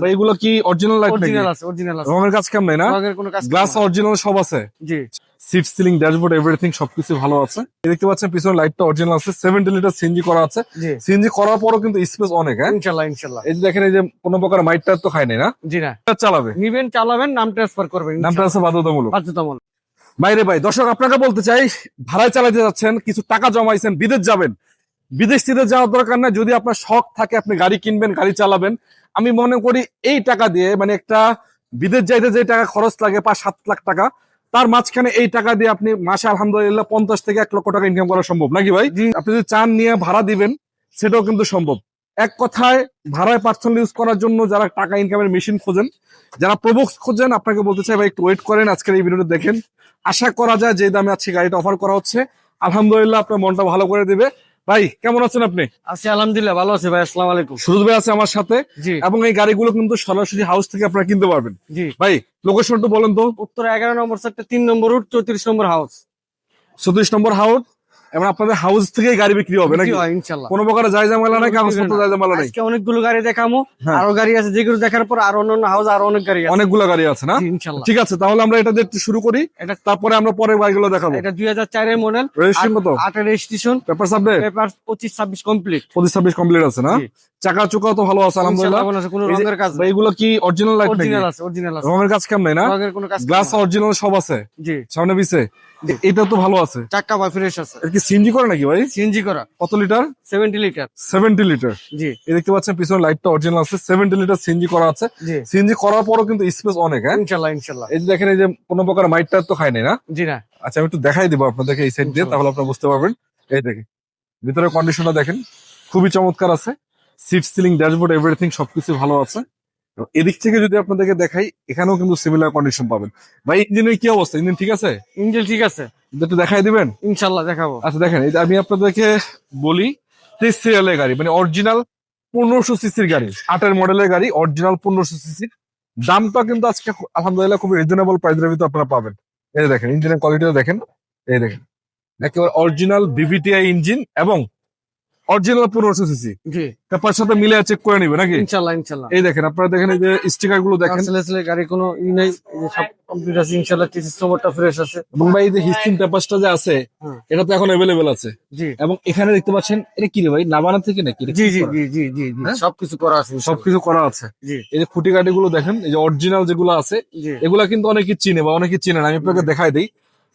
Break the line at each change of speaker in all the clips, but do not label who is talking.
আছে
এগুলো কি অরিজিনাল নাকি?
অরিজিনাল আছে অরিজিনাল আছে।
রঙের কাজ কেমন না?
রঙের কোনো কাজ
গ্লাস অরিজিনাল সব আছে?
জি।
সিট সিলিং ড্যাশবোর্ড এভরিথিং সবকিছু ভালো আছে। দেখতে পাচ্ছেন পিছনে লাইটটা অরিজিনাল আছে। সেভেন্টি লিটার সিএনজি করা আছে। সিএনজি করার পরও কিন্তু স্পেস অনেক হ্যাঁ?
ইনশাল্লাহ ইনশাল্লাহ।
এই যে দেখেন এই যে কোনো প্রকার মাইটটা তো খায় নাই না?
জি না।
চালাবে।
নিবেন চালাবেন নাম ট্রান্সফার করবেন
নামটা আছে বাধ্যতামূলক।
বাধ্যতামূলক।
বাইরে ভাই দর্শক আপনাকে বলতে চাই ভাড়ায় চালাতে যাচ্ছেন কিছু টাকা জমাইছেন বিদেশ যাবেন। বিদেশ তীরে যাওয়ার দরকার না যদি আপনার শখ থাকে আপনি গাড়ি কিনবেন গাড়ি চালাবেন আমি মনে করি এই টাকা দিয়ে মানে একটা বিদেশ যাইতে যে টাকা খরচ লাগে পাঁচ সাত লাখ টাকা তার মাঝখানে এই টাকা দিয়ে আপনি মাসে আলহামদুলিল্লাহ পঞ্চাশ থেকে এক লক্ষ টাকা ইনকাম করা সম্ভব। নাকি ভাই? আপনি যদি চান নিয়ে ভাড়া দিবেন সেটাও কিন্তু সম্ভব। এক কথায় ভাড়ায় পার্সোনাল ইউজ করার জন্য যারা টাকা ইনকামের মেশিন খোঁজেন যারা প্রবক্স খোঁজেন আপনাকে বলতে চাই ভাই একটু ওয়েট করেন আজকের এই ভিডিওটা দেখেন। আশা করা যায় যে দামে আজকে গাড়িটা অফার করা হচ্ছে। আলহামদুলিল্লাহ আপনার মনটা ভালো করে দিবে। ভাই কেমন আছেন আপনি?
আছি আলহামদুলিল্লাহ ভালো আছি ভাই আসসালাম আলাইকুম।
সুরজ ভাই আছে আমার সাথে এবং এই গাড়িগুলো কিন্তু সরাসরি হাউস থেকে আপনারা কিনতে পারবেন।
জি।
ভাই লোকেশন তো বলেন তো।
উত্তর এগারো নম্বর সেক্টর তিন নম্বর রুট চৌত্রিশ নম্বর হাউস
চৌত্রিশ নম্বর হাউস এবং আপনাদের হাউস থেকেই গাড়ি বিক্রি হবে নাকি? কোনো প্রকার যায় জামেলা নাই কাগজপত্র যায় জামেলা নাই।
আজকে অনেকগুলো গাড়ি দেখামো
হ্যাঁ।
আরও গাড়ি আছে যেগুলো দেখার পর আরও অন্যান্য হাউস আরও অনেক গাড়ি আছে।
অনেকগুলো গাড়ি আছে না? ঠিক আছে তাহলে আমরা এটা একটু শুরু করি।
এটা
তারপরে আমরা পরে গাড়িগুলো দেখাবো।
এটা দুই হাজার চারের মডেল
রেজিস্ট্রেশন কত?
রেজিস্ট্রেশন
পেপার সাবডে
পেপার পঁচিশ ছাব্বিশ কমপ্লিট
পঁচিশ ছাব্বিশ কমপ্লিট আছে না? চাকা চোকা তো ভালো আছে আলহামদুলিল্লাহ।
কোনো রঙের কাজ
ভাই এগুলো কি অরিজিনাল লাইট নাকি?
অরিজিনাল আছে অরিজিনাল আছে।
রঙের কাজ কেমন না?
রঙের কোনো কাজ
গ্লাস অরিজিনাল সব আছে?
জি।
সামনে পিছে? এটা তো ভালো আছে।
চাক্কা বা ফ্রেশ আছে।
এর কি সিএনজি করে নাকি ভাই?
সিএনজি করা।
কত litre
seventy litre
seventy litre
জি।
এই দেখতে পাচ্ছেন পিছনে লাইটটা অরিজিনাল আছে সেভেন্টি লিটার সিএনজি করা আছে। সিএনজি করার পরও কিন্তু স্পেস অনেক হ্যাঁ? এই যে দেখেন এই যে কোনো প্রকার মাইটটা তো খায় নাই না?
জি না।
আচ্ছা আমি একটু দেখাই দিব আপনাদেরকে এই সাইড দিয়ে তাহলে আপনারা বুঝতে পারবেন। এই দেখেন ভিতরে কন্ডিশনটা দেখেন খুবই চমৎকার আছে। সিট সিলিং ড্যাশবোর্ড এভরিথিং সবকিছু ভালো আছে। এদিক থেকে যদি আপনাদেরকে দেখাই এখানেও কিন্তু সিমিলার কন্ডিশন পাবেন। ভাই ইঞ্জিনের কি অবস্থা? ইঞ্জিন ঠিক আছে?
ইঞ্জিন ঠিক আছে।
একটু দেখাই দিবেন?
ইনশাল্লাহ দেখাবো।
আচ্ছা দেখেন এটা আমি আপনাদেরকে বলি তেইশ সিরিয়ালের গাড়ি মানে অরিজিনাল পনেরোশো সিসির গাড়ি আটের মডেলের গাড়ি অরিজিনাল পনেরোশো সিসির। দামটা কিন্তু আজকে আলহামদুলিল্লাহ খুবই রিজনেবল প্রাইসের ভিতরে আপনারা পাবেন। এই দেখেন ইঞ্জিনের কোয়ালিটিটা দেখেন। এই দেখেন একেবারে অরিজিনাল বিভিটিআই ইঞ্জিন এবং অরিজিনাল পনেরোশো সিসি
জি।
পেপার সাথে মিলে চেক করে নিবে নাকি?
ইনশাল্লাহ ইনশাল্লাহ।
এই দেখেন আপনারা দেখেন এই যে স্টিকারগুলো দেখেন।
গাড়ি কোনো ই নেই সব কমপ্লিট আছে ইনশাল্লাহ টিসি ফ্রেশ আছে।
এবং ভাই এই যে হিস্টিং পেপারসটা যে আছে এটা তো এখন অ্যাভেলেবেল আছে।
জি।
এবং এখানে দেখতে পাচ্ছেন এটা কি রে ভাই নাবানা থেকে নাকি
জি জি জি জি জি
হ্যাঁ?
সবকিছু করা আছে।
সবকিছু করা আছে।
জি।
এই যে খুঁটি কাটি গুলো দেখেন এই যে অরিজিনাল যেগুলো আছে এগুলা কিন্তু অনেকে চিনে বা অনেকে চিনে না আমি আপনাকে দেখাই দিই।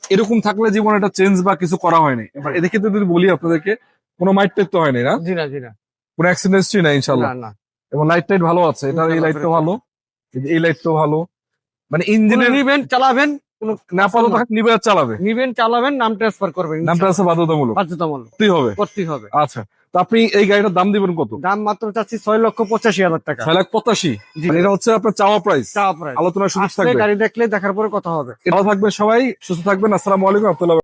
এরকম থাকলে জীবনে একটা চেঞ্জ বা কিছু করা হয়নি। এবার এদিকে যদি বলি আপনাদেরকে কোনো মাইট টাইট তো হয়নি না?
জি না জি না।
কোনো অ্যাক্সিডেন্ট হিস্ট্রি না ইনশাল্লাহ?
না
এবং লাইট টাইট ভালো আছে এটা এই লাইটটা
very
ভালো। এই এই লাইটটাও ভালো। মানে ইঞ্জিনের
নিবেন চালাবেন
না নিবে আর চালাবে।
নিবেন চালাবেন নাম ট্রান্সফার করবেন
নামটা আছে বাধ্যতামূলক।
বাধ্যতামূলক।
করতেই হবে।
করতেই হবে।
আচ্ছা তো আপনি এই গাড়িটার দাম দিবেন কত?
দাম মাত্র চাচ্ছি ছয় লক্ষ পঁচাশি হাজার টাকা।
ছয় লাখ পঁচাশি। মানে এটা হচ্ছে আপনার চাওয়া প্রাইস
চাওয়া প্রায়
আলোচনার সুযোগ থাকবে।
গাড়ি দেখলে দেখার পরে কথা হবে।
ভালো থাকবেন সবাই সুস্থ থাকবেন। আসসালামু আলাইকুম আব্দুল্লাহ